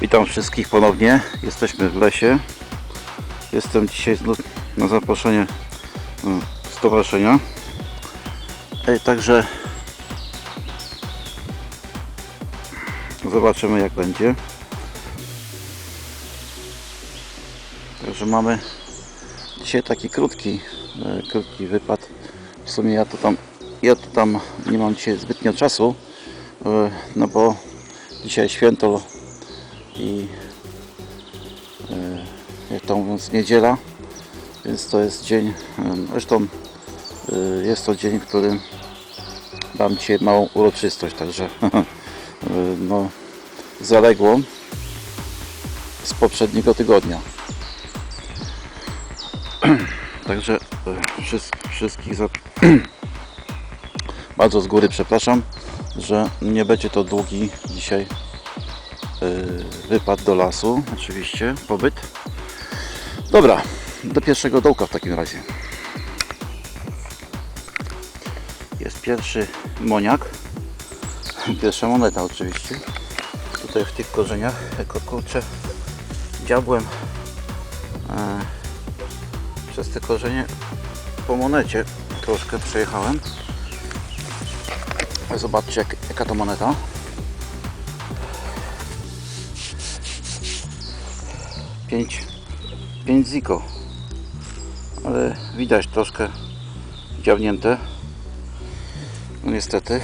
Witam wszystkich ponownie. Jesteśmy w lesie. Jestem dzisiaj na zaproszenie mm, stowarzyszenia. Ej, Także zobaczymy jak będzie. Także mamy dzisiaj taki krótki, e, krótki wypad. W sumie ja to tam, ja to tam nie mam dzisiaj zbytnio czasu, e, no bo dzisiaj święto i e, jak to mówiąc niedziela, więc to jest dzień, e, zresztą e, jest to dzień, w którym mam dzisiaj małą uroczystość, także no zaległą z poprzedniego tygodnia. Także wszys- wszystkich za... bardzo z góry przepraszam, że nie będzie to długi dzisiaj wypad do lasu, oczywiście, pobyt. Dobra, do pierwszego dołka w takim razie. Jest pierwszy moniak, pierwsza moneta oczywiście. Tutaj w tych korzeniach, jako kurczę, dziabłem e, przez te korzenie po monecie troszkę przejechałem. Zobaczcie jak, jaka to moneta. Pięć, pięć ziko. Ale widać troszkę dziawnięte. No niestety.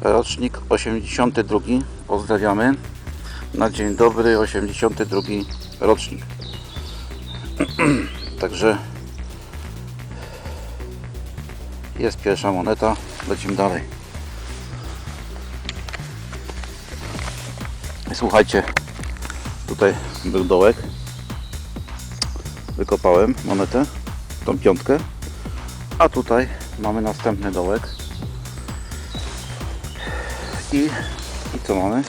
Rocznik 82. Pozdrawiamy. Na dzień dobry 82 rocznik. Także jest pierwsza moneta. Lecimy dalej. Słuchajcie, tutaj był dołek. Wykopałem monetę, tą piątkę. A tutaj mamy następny dołek. I, i co mamy?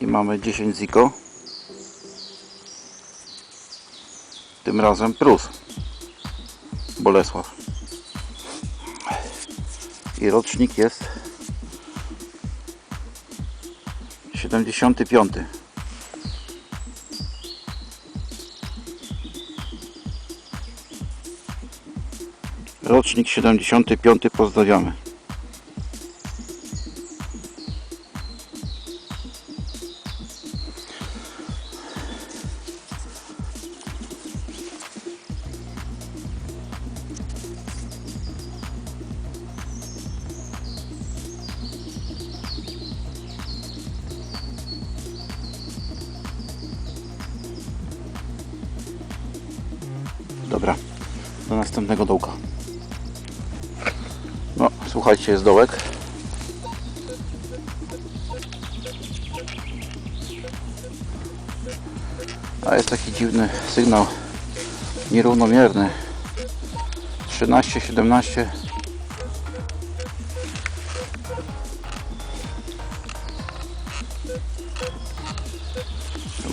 I mamy 10 ziko. Tym razem Prus. Bolesław. I rocznik jest 75. Rocznik 75 pozdrawiamy. Do następnego dołka. No, słuchajcie, jest dołek. A jest taki dziwny sygnał nierównomierny. 13, 17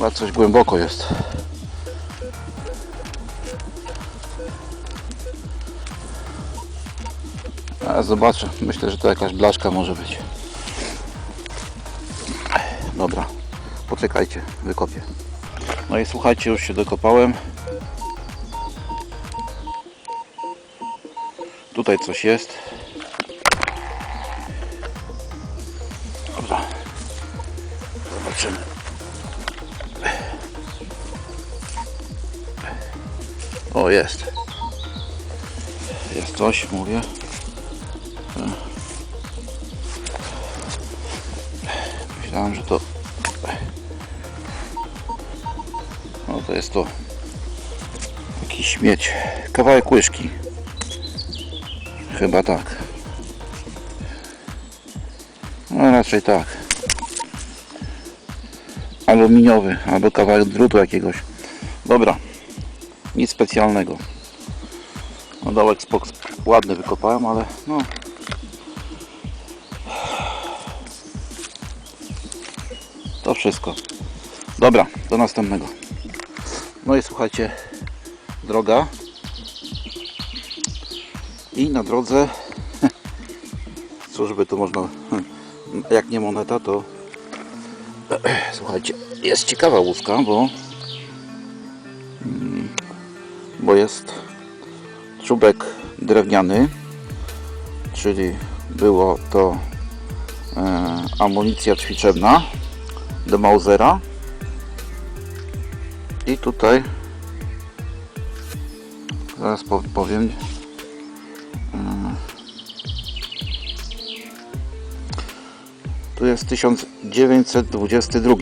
Chyba coś głęboko jest. A zobaczę. Myślę, że to jakaś blaszka może być. Dobra. Poczekajcie, wykopię. No i słuchajcie, już się dokopałem. Tutaj coś jest. Jest. Jest coś, mówię. Myślałem, że to. No to jest to jakiś śmieć. Kawałek łyżki. Chyba tak. No raczej tak. Aluminiowy albo kawałek drutu jakiegoś. Dobra. Nic specjalnego. No dołek spok ładny wykopałem, ale no To wszystko. Dobra, do następnego. No i słuchajcie, droga. I na drodze, cóż by tu można jak nie moneta, to słuchajcie, jest ciekawa łuska, bo bo jest czubek drewniany, czyli było to e, amunicja ćwiczebna do Mausera. I tutaj zaraz po- powiem e, tu jest 1922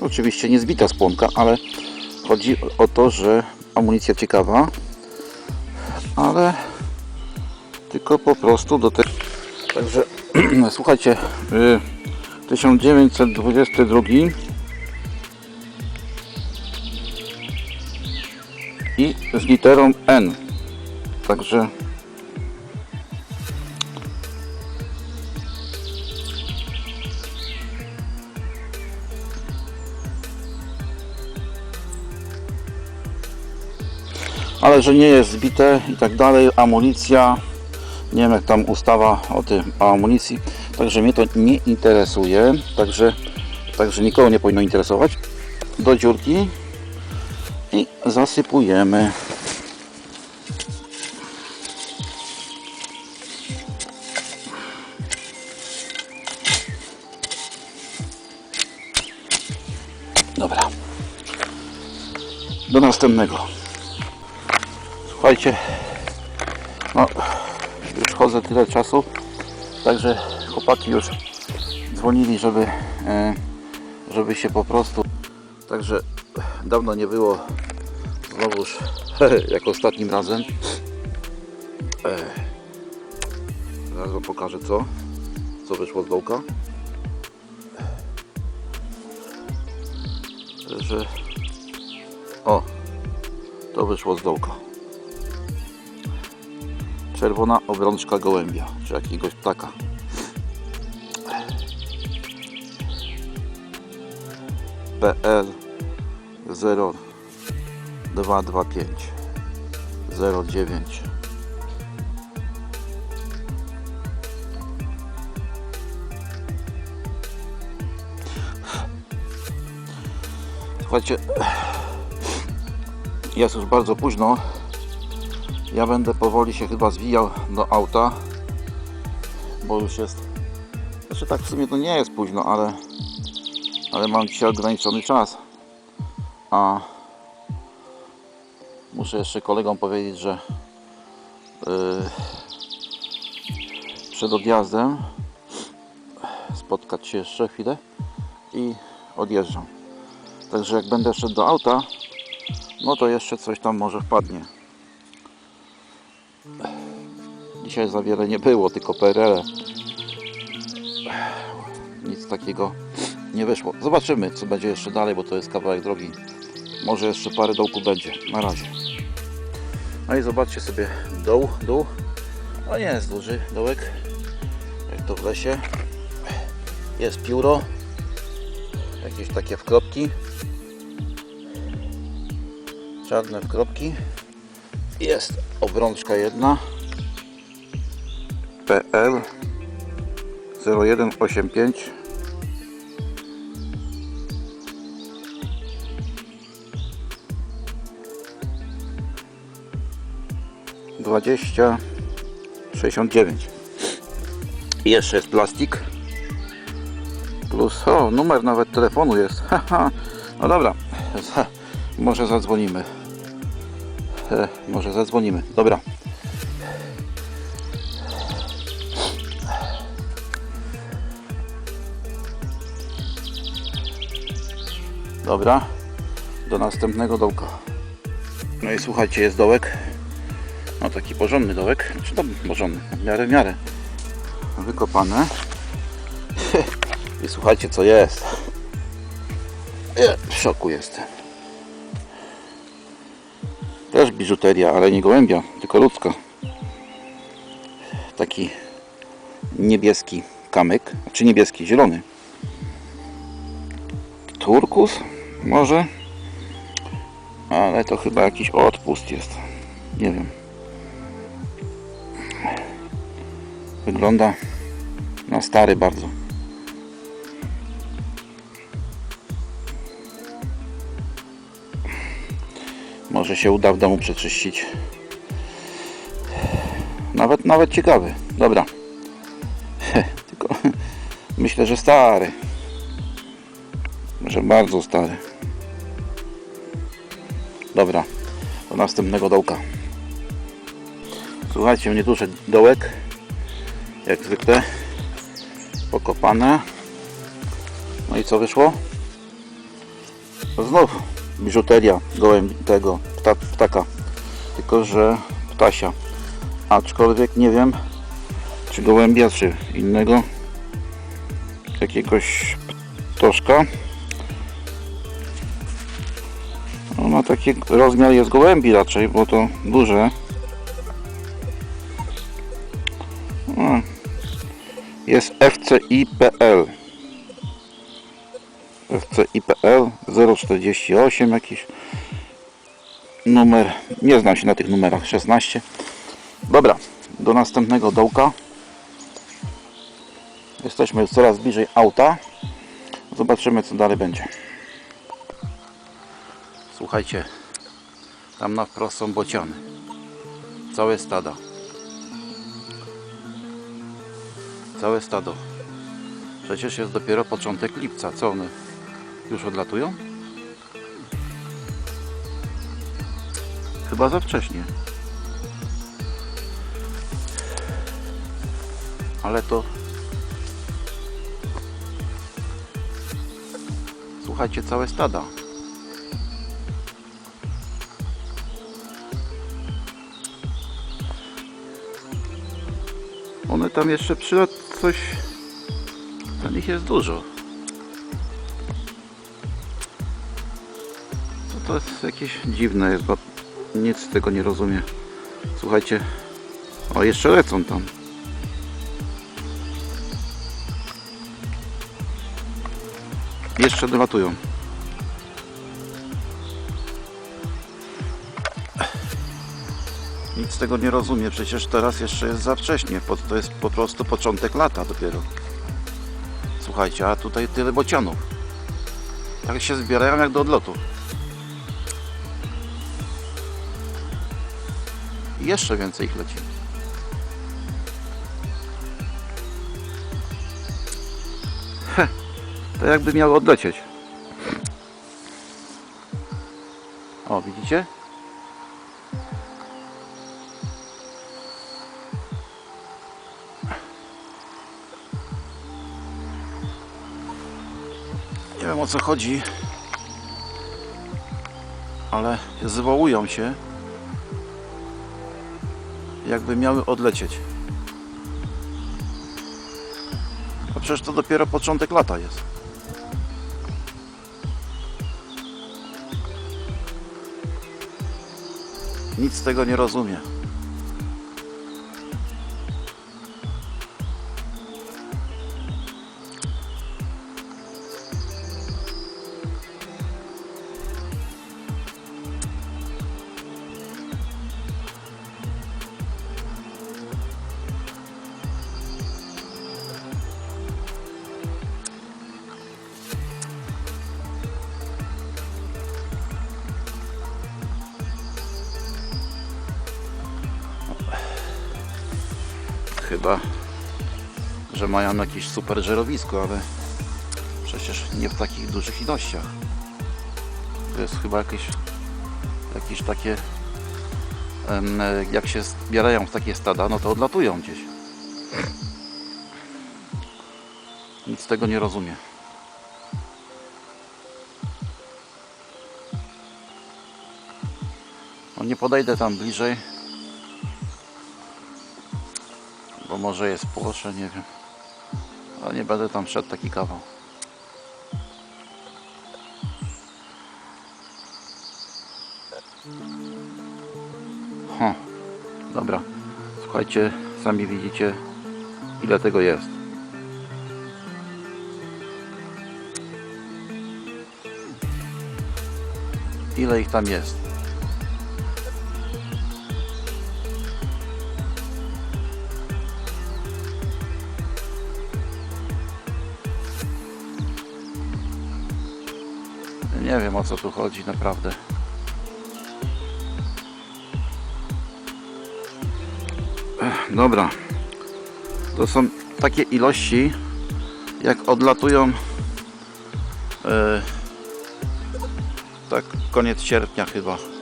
oczywiście nie zbita spłonka, ale chodzi o to, że amunicja ciekawa ale tylko po prostu do tego także słuchajcie y, 1922 i z literą N. Także że nie jest zbite i tak dalej, amunicja, nie wiem jak tam ustawa o tym o amunicji, także mnie to nie interesuje, także, także nikogo nie powinno interesować. Do dziurki i zasypujemy. Dobra. Do następnego. Słuchajcie, no już chodzę tyle czasu, także chłopaki już dzwonili, żeby, e, żeby się po prostu, także dawno nie było znowuż jak ostatnim razem. E, zaraz wam pokażę co, co wyszło z dołka. Że o, to wyszło z dołka czerwona obrączka gołębia, czy jakiegoś ptaka. PL 0225 09 Słuchajcie, jest już bardzo późno. Ja będę powoli się chyba zwijał do auta, bo już jest. Znaczy tak w sumie to nie jest późno, ale ale mam dzisiaj ograniczony czas. A muszę jeszcze kolegom powiedzieć, że yy, przed odjazdem spotkać się jeszcze chwilę i odjeżdżam. Także jak będę szedł do auta, no to jeszcze coś tam może wpadnie. Dzisiaj za wiele nie było, tylko PRL. Nic takiego nie wyszło. Zobaczymy, co będzie jeszcze dalej, bo to jest kawałek drogi. Może jeszcze parę dołków będzie. Na razie. No i zobaczcie sobie doł, dół. No nie jest duży dołek, jak to w lesie. Jest pióro. Jakieś takie wkropki. Czarne wkropki. Jest obrączka jedna. PL 0185 20 69 I jeszcze jest plastik. Plus o numer nawet telefonu jest. No dobra może zadzwonimy. Może zadzwonimy. Dobra Dobra, do następnego dołka. No i słuchajcie, jest dołek. No taki porządny dołek. Czy tam porządny? W miarę, w miarę. Wykopane. I słuchajcie, co jest. W szoku jestem. Też biżuteria, ale nie gołębia, tylko ludzka. Taki niebieski kamyk, czy niebieski, zielony. Turkus może? Ale to chyba jakiś odpust jest. Nie wiem. Wygląda Na stary bardzo. Może się uda w domu przeczyścić. Nawet, nawet ciekawy. Dobra. Tylko myślę, że stary. Że bardzo stary. Dobra. Do następnego dołka. Słuchajcie, nieduży dołek. Jak zwykle. Pokopane. No i co wyszło? Znów biżuteria gołębi tego pta, ptaka. Tylko, że ptasia. Aczkolwiek nie wiem, czy gołębia, czy innego jakiegoś ptoszka. No, ma taki rozmiar jest gołębi raczej, bo to duże. No. Jest FCI.pl FCI.pl 048 jakiś numer, nie znam się na tych numerach, 16 dobra, do następnego dołka. Jesteśmy coraz bliżej auta. Zobaczymy co dalej będzie słuchajcie tam na wprost są bociany całe stada całe stado przecież jest dopiero początek lipca co one już odlatują? Chyba za wcześnie. Ale to... Słuchajcie, całe stada. Tam jeszcze przylot coś... Tam ich jest dużo. To, to jest jakieś dziwne jest, bo nic z tego nie rozumiem. Słuchajcie, o jeszcze lecą tam. Jeszcze dolatują. Nic z tego nie rozumiem, przecież teraz jeszcze jest za wcześnie, to jest po prostu początek lata dopiero. Słuchajcie, a tutaj tyle bocianów. Tak się zbierają jak do odlotu. I jeszcze więcej ich leci. To jakby miało odlecieć. O, widzicie? Wiem o co chodzi, ale zwołują się jakby miały odlecieć. A przecież to dopiero początek lata jest. Nic z tego nie rozumiem. Chyba, że mają jakieś super żerowisko, ale przecież nie w takich dużych ilościach. To jest chyba jakieś, jakieś takie, e, jak się zbierają w takie stada, no to odlatują gdzieś. Nic z tego nie rozumiem. No nie podejdę tam bliżej, może jest płosze, nie wiem. Ale nie będę tam szedł taki kawał. Ho, dobra. Słuchajcie, sami widzicie ile tego jest. Ile ich tam jest? Nie wiem o co tu chodzi naprawdę. Dobra. To są takie ilości, jak odlatują e, tak koniec sierpnia chyba.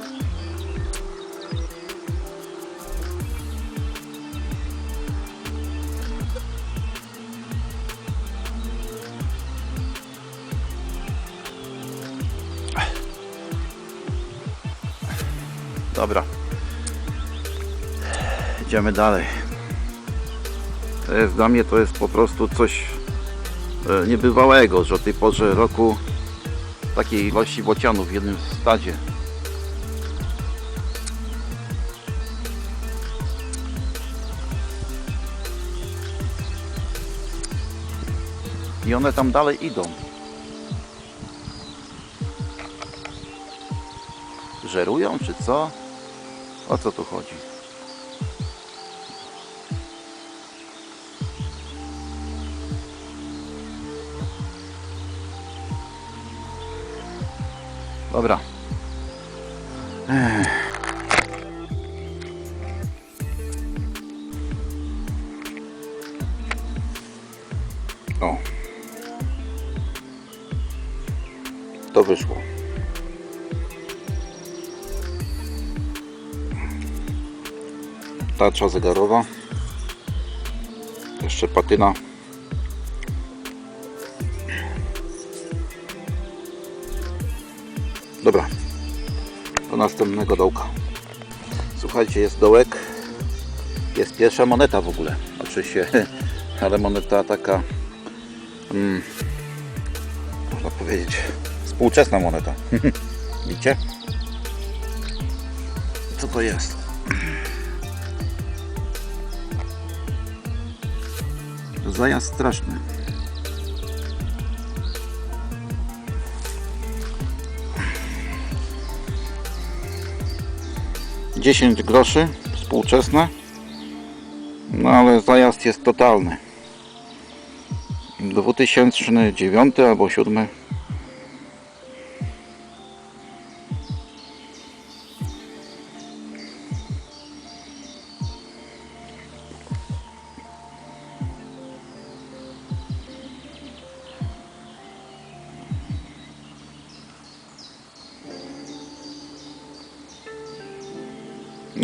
Dobra. Idziemy dalej. To jest dla mnie to jest po prostu coś e, niebywałego, że o tej porze roku takiej ilości bocianów w jednym stadzie. I one tam dalej idą. Żerują czy co? O co tu chodzi? Dobra. Tarcza zegarowa. Jeszcze patyna. Dobra. Do następnego dołka. Słuchajcie, jest dołek. Jest pierwsza moneta w ogóle. Oczywiście, ale moneta taka, mm, można powiedzieć, współczesna moneta. Widzicie? Co to jest? Zajazd straszny. Dziesięć groszy współczesne. No ale zajazd jest totalny. 2009 albo 7.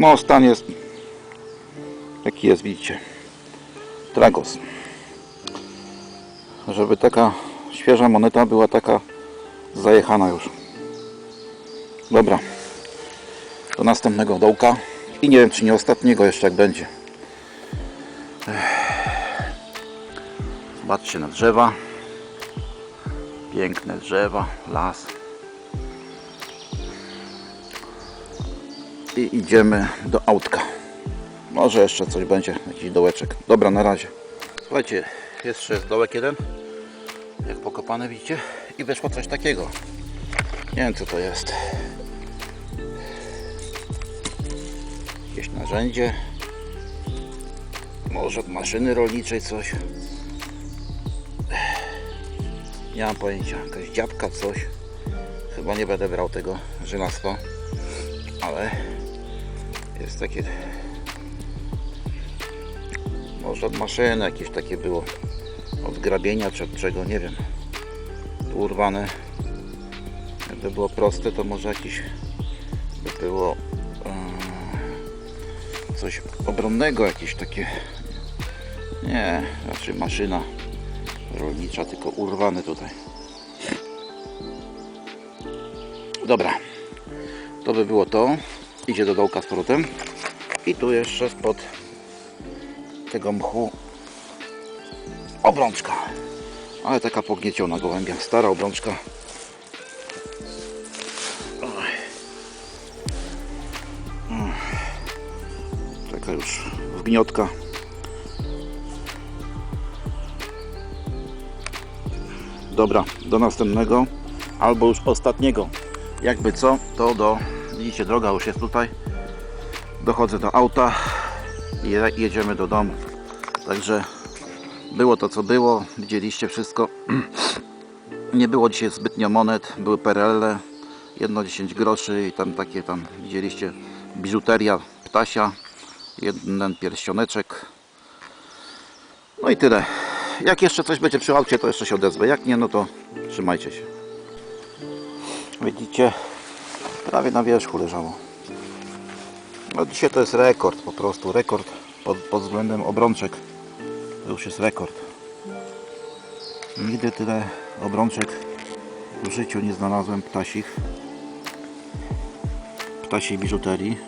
No stan jest jaki jest widzicie Tragos żeby taka świeża moneta była taka zajechana już. Dobra do następnego dołka. I nie wiem czy nie ostatniego jeszcze jak będzie. Zobaczcie na drzewa. Piękne drzewa, las i idziemy do autka. Może jeszcze coś będzie, jakiś dołeczek. Dobra, na razie. Słuchajcie, jeszcze jest dołek jeden, jak pokopane widzicie, i wyszło coś takiego. Nie wiem co to jest. Jakieś narzędzie. Może od maszyny rolniczej coś. Nie mam pojęcia. Jakaś dziabka, coś. Chyba nie będę brał tego żelastwa. Ale jest takie może od maszyny jakieś takie było. Od grabienia czy od czego, nie wiem. Urwane. Jakby było proste to może jakiś by było e, coś obronnego jakieś takie nie, raczej maszyna rolnicza, tylko urwane tutaj. Dobra. To by było to idzie do dołka z powrotem. I tu jeszcze spod tego mchu obrączka. Ale taka pognieciona gołębia. Stara obrączka. Oj. Mm. taka już wgniotka dobra, do następnego. Albo już ostatniego. Jakby co, to do widzicie droga już jest tutaj dochodzę do auta i je- jedziemy do domu także było to co było widzieliście wszystko Nie było dzisiaj zbytnio monet, były perelle, jedno 10 groszy i tam takie tam widzieliście biżuteria ptasia, jeden pierścioneczek. No i tyle. Jak jeszcze coś będzie przy aucie, to jeszcze się odezwę. Jak nie, no to trzymajcie się. Widzicie, prawie na wierzchu leżało. No dzisiaj to jest rekord, po prostu rekord pod, pod względem obrączek. To już jest rekord. Nigdy tyle obrączek w życiu nie znalazłem ptasich. Ptasiej biżuterii.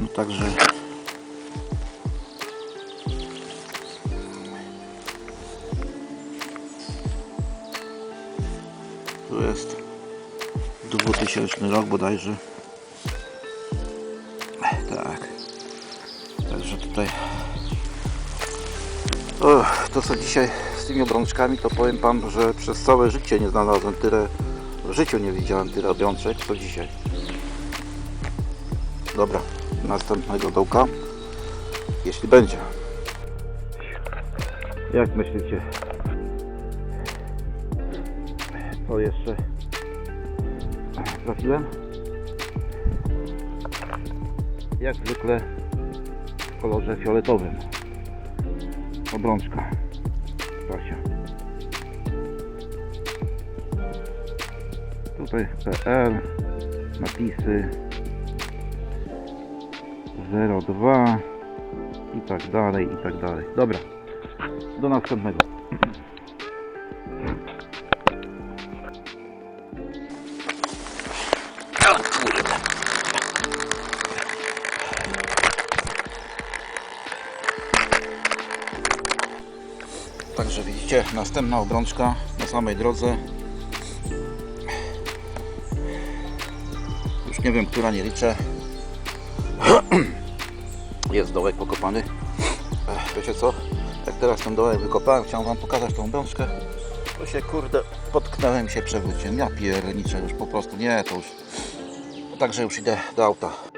No także rok bodajże. Tak. Także tutaj Uch, to co dzisiaj z tymi obrączkami, to powiem Wam, że przez całe życie nie znalazłem tyle, w życiu nie widziałem tyle obrączek, co dzisiaj. Dobra, następnego dołka, jeśli będzie. Jak myślicie? To jeszcze trafiłem? Jak zwykle w kolorze fioletowym obrączka Stasia. Tutaj PL, napisy 02 i tak dalej, i tak dalej. Dobra, do następnego. Widzicie, następna obrączka na samej drodze. Już nie wiem, która nie liczę. Jest dołek pokopany. Wiecie co? Jak teraz ten dołek wykopałem, chciałem Wam pokazać tą obrączkę. To się kurde, potknąłem się, przewróciłem. Ja pierniczę już po prostu, nie, to już. Także już idę do auta.